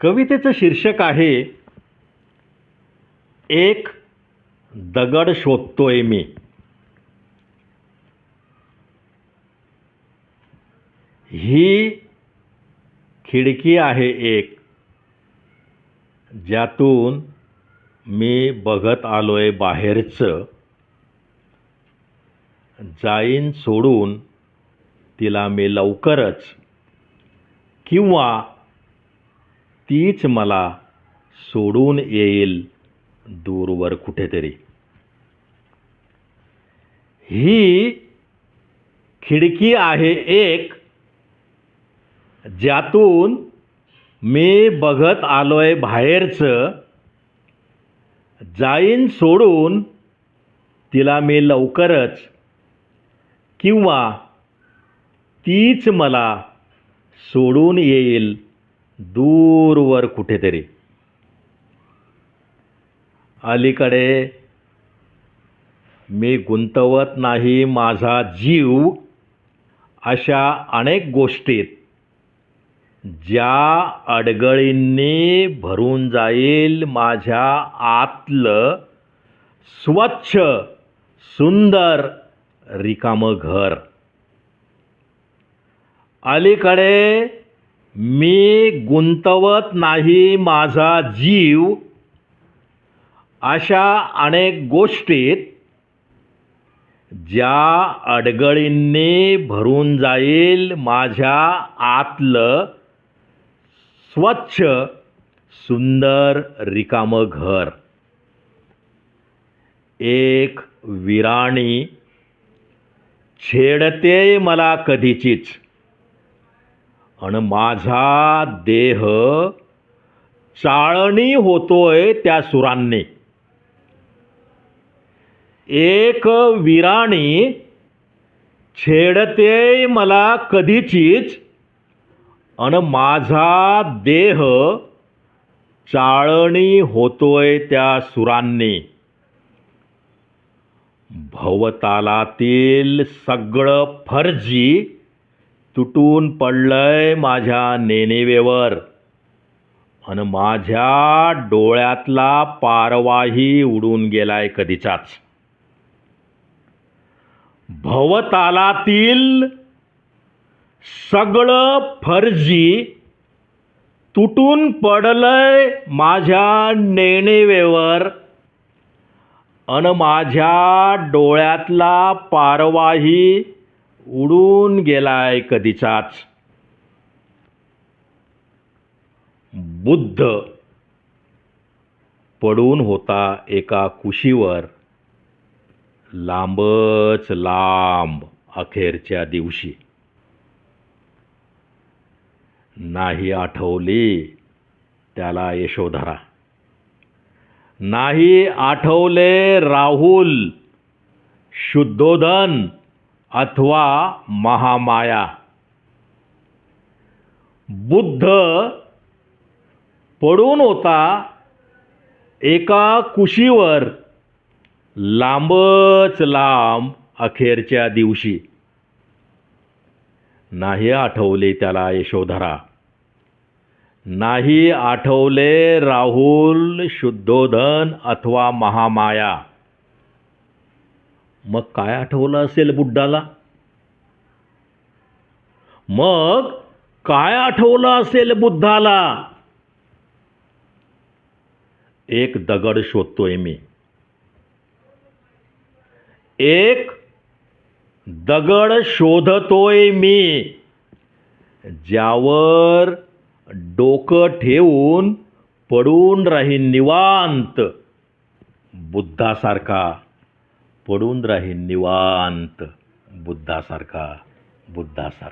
कवितेचं शीर्षक आहे एक दगड शोधतोय मी. ही खिडकी आहे एक ज्यातून मी बघत आलोय बाहेरचं. जाईन सोडून तिला मी लवकरच किंवा तीच मला सोडून येईल दूरवर कुठेतरी. ही खिडकी आहे एक ज्यातून मी बघत आलोय बाहेरचं. जाईन सोडून तिला मी लवकरच किंवा तीच मला सोडून येईल दूरवर कुठेतरी. अलीकडे मी गुंतवत नाही माझा जीव अशा अनेक गोष्टीत ज्या अडगळींनी भरून जाईल माझ्या आतलं स्वच्छ सुंदर रिकामं घर. अलीकडे मी गुंतवत नाही माझा जीव अशा अनेक गोष्टीत ज्या अडगळींनी भरून जाईल माझ्या आतलं स्वच्छ सुंदर रिकामं घर. एक विराणी छेडते मला कधीचीच. आणि माझा देह चाळणी होतोय त्या सुरांनी. एक विराणी छेडते मला कधीचीच अन माझा देह चाळणी होतोय त्या सुरांनी. भवतालातील सगळं फर्जी तुटून पडलंय माझ्या नेनेवेवर अन माझ्या डोळ्यातला पारवाही उडून गेलाय कधीचाच. भवतालातील सगळं फर्जी तुटून पडलंय माझ्या नेणेवेवर. अन माझ्या डोळ्यातला पारवाही उडून गेलाय कधीचाच. बुद्ध पडून होता एका कुशीवर. लांबच लांब अखेरच्या दिवशी. नाही आठवली त्याला यशोधरा. नाही आठवले राहुल शुद्धोधन अथवा महामाया। बुद्ध पडून होता एका कुशीवर लांबच लांब अखेरच्या दिवशी. नाही आठवले त्याला यशोधरा. नाही आठवले राहुल शुद्धोधन अथवा महामाया. मग काय आठवलं असेल बुड्डाला? मग काय आठवलं असेल बुद्धाला? एक दगड शोधतोय मी. एक दगड शोधतोय मी ज्यावर डोकं ठेवून पडून राहीन निवांत बुद्धासारखा. पडून राहीन निवांत बुद्धासारखा बुद्धासारखा.